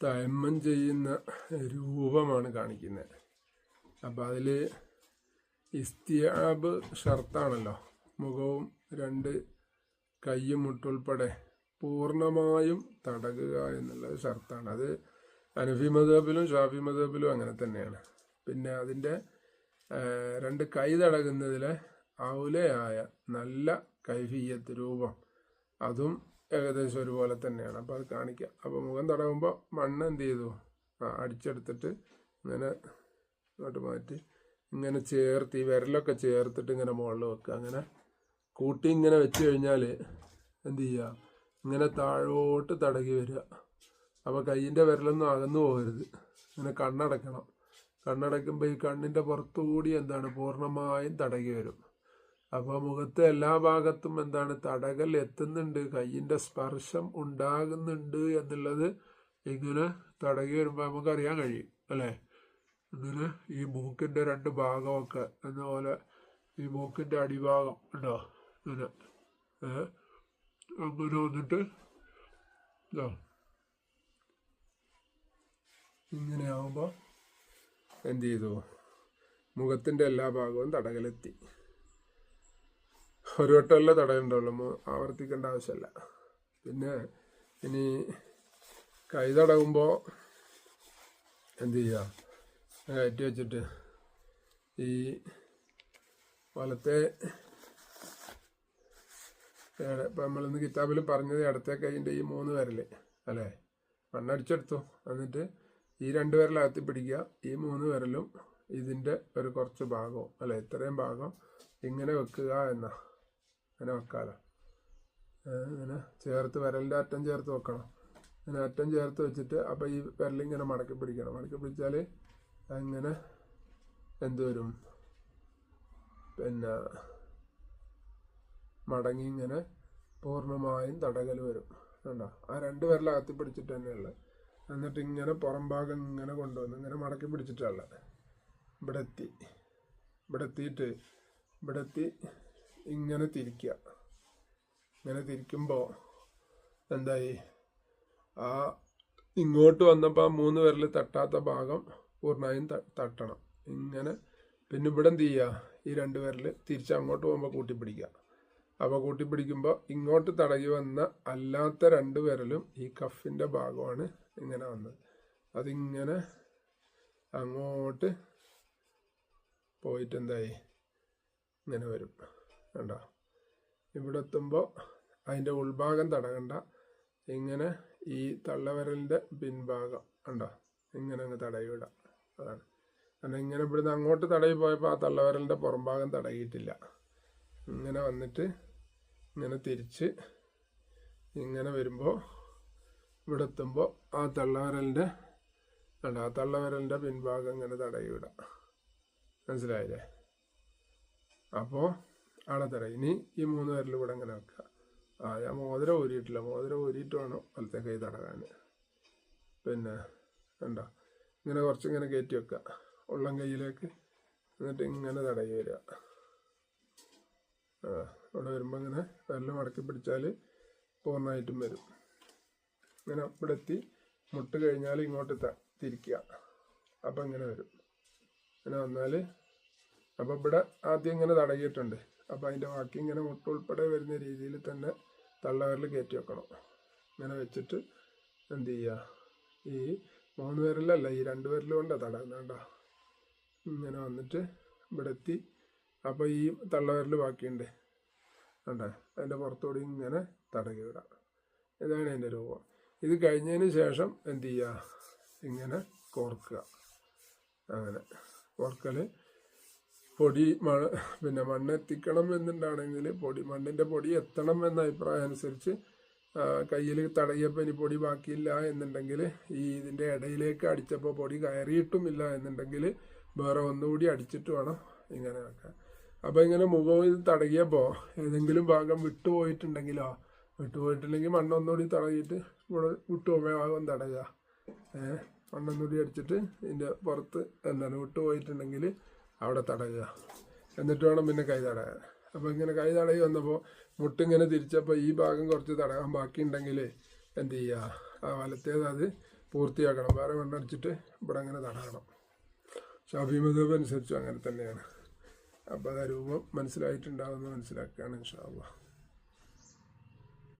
തയമ്മം ചെയ്യുന്ന രൂപമാണ് കാണിക്കുന്നത്. അപ്പം അതിൽ ഇസ്തിയാബ് ഷർത്താണല്ലോ. മുഖവും രണ്ട് കയ്യും മുട്ടുൾപ്പെടെ പൂർണമായും തടകുക എന്നുള്ളത് ഷർത്താണ്. അത് അനഫി മതബിലും ഷാഫി മതബിലും അങ്ങനെ തന്നെയാണ്. പിന്നെ അതിന്റെ രണ്ട് കൈ തടകുന്നതിലെ ഔലയായ നല്ല കൈഫീയത്ത് രൂപം. അതും ഏകദേശം ഒരുപോലെ തന്നെയാണ്. അപ്പോൾ അത് കാണിക്കാം. അപ്പോൾ മുഖം തടവുമ്പോൾ മണ്ണ് എന്ത് ചെയ്തു? ആ അടിച്ചെടുത്തിട്ട് ഇങ്ങനെ ഇങ്ങോട്ട് മാറ്റി ഇങ്ങനെ ചേർത്ത് ഈ വിരലൊക്കെ ചേർത്തിട്ട് ഇങ്ങനെ മുകളിൽ വെക്കുക. അങ്ങനെ കൂട്ടി ഇങ്ങനെ വെച്ച് കഴിഞ്ഞാൽ എന്ത് ചെയ്യുക? ഇങ്ങനെ താഴോട്ട് തടകി വരിക. അപ്പോൾ കയ്യിന്റെ വിരലൊന്നും അകന്നു പോകരുത്. ഇങ്ങനെ കണ്ണടക്കണം കണ്ണടയ്ക്കുമ്പോൾ ഈ കണ്ണിന്റെ പുറത്തുകൂടി എന്താണ്? പൂർണമായും തടകി വരും. അപ്പോൾ മുഖത്തെ എല്ലാ ഭാഗത്തും എന്താണ്? തടകൽ എത്തുന്നുണ്ട്. കയ്യിന്റെ സ്പർശം ഉണ്ടാകുന്നുണ്ട് എന്നുള്ളത് ഇങ്ങനെ തടകി വരുമ്പോൾ നമുക്കറിയാൻ കഴിയും അല്ലേ? ഇങ്ങനെ ഈ മൂക്കിന്റെ രണ്ട് ഭാഗമൊക്കെ എന്ന പോലെ ഈ മൂക്കിന്റെ അടിഭാഗം ഉണ്ടോ? ഇങ്ങനെ അങ്ങനെ വന്നിട്ട് ഇതാ. എന്ത് ചെയ്തു? മുഖത്തിന്റെ എല്ലാ ഭാഗവും തടകലെത്തി. ഒരു വട്ടമല്ല തടയുണ്ടുള്ളൂ ആവർത്തിക്കേണ്ട ആവശ്യമില്ല. പിന്നെ ഇനി കൈ തടവുമ്പോൾ എന്ത് ചെയ്യുക കയറ്റി വെച്ചിട്ട് ഈ വലത്തെ ഇപ്പം നമ്മളിന്ന് കിതാബിൽ പറഞ്ഞത് ഇടത്തെ കൈയിന്റെ ഈ മൂന്ന് വിരൽ അല്ലേ? മണ്ണടിച്ചെടുത്തു എന്നിട്ട് ഈ രണ്ട് വിരലകത്തി പിടിക്കുക. ഈ മൂന്ന് വിരലും ഇതിന്റെ ഒരു കുറച്ച് ഭാഗവും അല്ലെ? ഇത്രയും ഭാഗം ഇങ്ങനെ വെക്കുക എന്നാ. അങ്ങനെ വെക്കാലോ ഇങ്ങനെ ചേർത്ത് വിരലിന്റെ അറ്റം ചേർത്ത് വെക്കണം. ഇങ്ങനെ അറ്റം ചേർത്ത് വെച്ചിട്ട് അപ്പോൾ ഈ വിരലിങ്ങനെ മടക്കി പിടിക്കണം. മടക്കി പിടിച്ചാൽ അങ്ങനെ എന്ത് വരും? പിന്നെ മടങ്ങി ഇങ്ങനെ പൂർണമായും തടകൽ വരും. കണ്ടോ? ആ രണ്ട് വിരലകത്തി പിടിച്ചിട്ട് തന്നെയുള്ളത് എന്നിട്ട് ഇങ്ങനെ പുറം ഭാഗം ഇങ്ങനെ കൊണ്ടുവന്ന് ഇങ്ങനെ മടക്കി പിടിച്ചിട്ടുള്ളത് ഇവിടെ എത്തി ഇവിടെ എത്തിയിട്ട് ഇവിടെ എത്തി ഇങ്ങനെ തിരിക്കുക ഇങ്ങനെ തിരിക്കുമ്പോൾ എന്തായി? ആ ഇങ്ങോട്ട് വന്നപ്പോൾ ആ മൂന്ന് വിരൽ തട്ടാത്ത ഭാഗം പൂർണമായും തട്ടണം. ഇങ്ങനെ പിന്നെ ഇവിടെ എന്ത് ചെയ്യുക ഈ രണ്ട് വിരൽ തിരിച്ച് അങ്ങോട്ട് പോകുമ്പോൾ കൂട്ടിപ്പിടിക്കുക അപ്പോൾ കൂട്ടിപ്പിടിക്കുമ്പോൾ ഇങ്ങോട്ട് തടകി വന്ന അല്ലാത്ത രണ്ട് വിരലും ഈ കഫിന്റെ ഭാഗമാണ് ഇങ്ങനെ വന്നത്. അതിങ്ങനെ അങ്ങോട്ട് പോയിട്ട് എന്തായി? ഇങ്ങനെ വരും. കണ്ടോ? ഇവിടെ എത്തുമ്പോൾ അതിന്റെ ഉൾഭാഗം തടകണ്ട ഇങ്ങനെ ഈ തള്ളവിരലിന്റെ പിൻഭാഗം കണ്ടോ? ഇങ്ങനെ അങ്ങ് തടയി വിടാം അതാണ്. കാരണം ഇങ്ങനെ ഇവിടുന്ന് അങ്ങോട്ട് തടയി പോയപ്പോൾ ആ തള്ളവിരലിന്റെ പുറംഭാഗം തടയിട്ടില്ല ഇങ്ങനെ വന്നിട്ട് ഇങ്ങനെ തിരിച്ച് ഇങ്ങനെ വരുമ്പോൾ ഇവിടെ എത്തുമ്പോൾ ആ തള്ളവിരലിന്റെ കണ്ട? ആ തള്ളവിരലിന്റെ പിൻഭാഗം ഇങ്ങനെ തടയി വിടാം മനസ്സിലായില്ലേ? അപ്പോൾ അവിടെ തരാം. ഇനി ഈ മൂന്ന് വിരൽ ഇവിടെ ഇങ്ങനെ വെക്കുക. ആ ഞാൻ മോതിരം ഊരിയിട്ടില്ല. മോതിരം ഊരിയിട്ട് വേണം വലത്തെ കൈ തടകാൻ. പിന്നെ കണ്ടോ? ഇങ്ങനെ കുറച്ചിങ്ങനെ കയറ്റി വെക്കുക. ഉള്ളം കയ്യിലേക്ക് എന്നിട്ട് ഇങ്ങനെ തടയി വരിക. ആ ഇവിടെ വരുമ്പോൾ ഇങ്ങനെ വിരൽ മടക്കി പിടിച്ചാൽ പൂർണമായിട്ടും വരും. ഇങ്ങനെ ഇവിടെ എത്തി മുട്ട് കഴിഞ്ഞാൽ ഇങ്ങോട്ട് തിരിക്കുക. അപ്പം ഇങ്ങനെ വരും. ഇങ്ങനെ വന്നാൽ അപ്പോൾ ഇവിടെ ആദ്യം ഇങ്ങനെ തടകിയിട്ടുണ്ട്. അപ്പോൾ അതിന്റെ ബാക്കി ഇങ്ങനെ മുട്ട ഉൾപ്പെടെ വരുന്ന രീതിയിൽ തന്നെ തള്ളവിരൽ കയറ്റി വെക്കണം. ഇങ്ങനെ വെച്ചിട്ട് എന്ത് ചെയ്യുക? ഈ മൂന്ന് വിരലല്ല ഈ രണ്ട് വിരൽ കൊണ്ടാണ് തടകുന്നേണ്ട ഇങ്ങനെ വന്നിട്ട് ഇവിടെ എത്തി. അപ്പോൾ ഈ തള്ളവിരൽ ബാക്കിയുണ്ട്. കണ്ടേ? അതിന്റെ പുറത്തുകൂടി ഇങ്ങനെ തടകി വിടാം. ഇതാണ് എന്റെ രൂപം. ഇത് കഴിഞ്ഞതിന് ശേഷം എന്ത് ചെയ്യുക? ഇങ്ങനെ കോർക്കുക. അങ്ങനെ കോർക്കൽ പൊടി മഴ പിന്നെ മണ്ണ് എത്തിക്കണം എന്നുണ്ടാണെങ്കിൽ പൊടി മണ്ണിന്റെ പൊടി എത്തണം എന്ന അഭിപ്രായം അനുസരിച്ച് കയ്യിൽ തടയപ്പോൾ ഇനി പൊടി ബാക്കിയില്ല എന്നുണ്ടെങ്കിൽ ഈ ഇതിന്റെ ഇടയിലേക്ക് അടിച്ചപ്പോൾ പൊടി കയറിയിട്ടുമില്ല എന്നുണ്ടെങ്കിൽ വേറെ ഒന്നുകൂടി അടിച്ചിട്ട് വേണം ഇങ്ങനെ ആക്കാൻ അപ്പോൾ ഇങ്ങനെ മുഖം ഇത് തടകിയപ്പോൾ ഏതെങ്കിലും ഭാഗം വിട്ടുപോയിട്ടുണ്ടെങ്കിലോ വിട്ടുപോയിട്ടുണ്ടെങ്കിൽ മണ്ണൊന്നുകൂടി തടകിയിട്ട് ഇവിടെ വിട്ടുപോയ ഭാഗം തടയുക. ഏഹ് മണ്ണൊന്നുകൂടി അടിച്ചിട്ട് ഇതിന്റെ പുറത്ത് എന്താണ് വിട്ടുപോയിട്ടുണ്ടെങ്കിൽ അവിടെ തടയുക. എന്നിട്ട് വേണം പിന്നെ കൈ തടയാൻ. അപ്പോൾ ഇങ്ങനെ കൈ തടയി വന്നപ്പോൾ മുട്ടിങ്ങനെ തിരിച്ചപ്പോൾ ഈ ഭാഗം കുറച്ച് തടയാൻ ബാക്കിയുണ്ടെങ്കിൽ എന്ത് ചെയ്യുക ആ വലത്തേത് അത് പൂർത്തിയാക്കണം. വേറെ വെള്ളടിച്ചിട്ട് ഇവിടെ അങ്ങനെ തടയണം. ഷാഫി മതബ് അനുസരിച്ചു അങ്ങനെ തന്നെയാണ്. അപ്പോൾ അത് രൂപം മനസ്സിലായിട്ടുണ്ടാവുമെന്ന് മനസ്സിലാക്കുകയാണ് ഇൻഷാ അള്ളാഹ്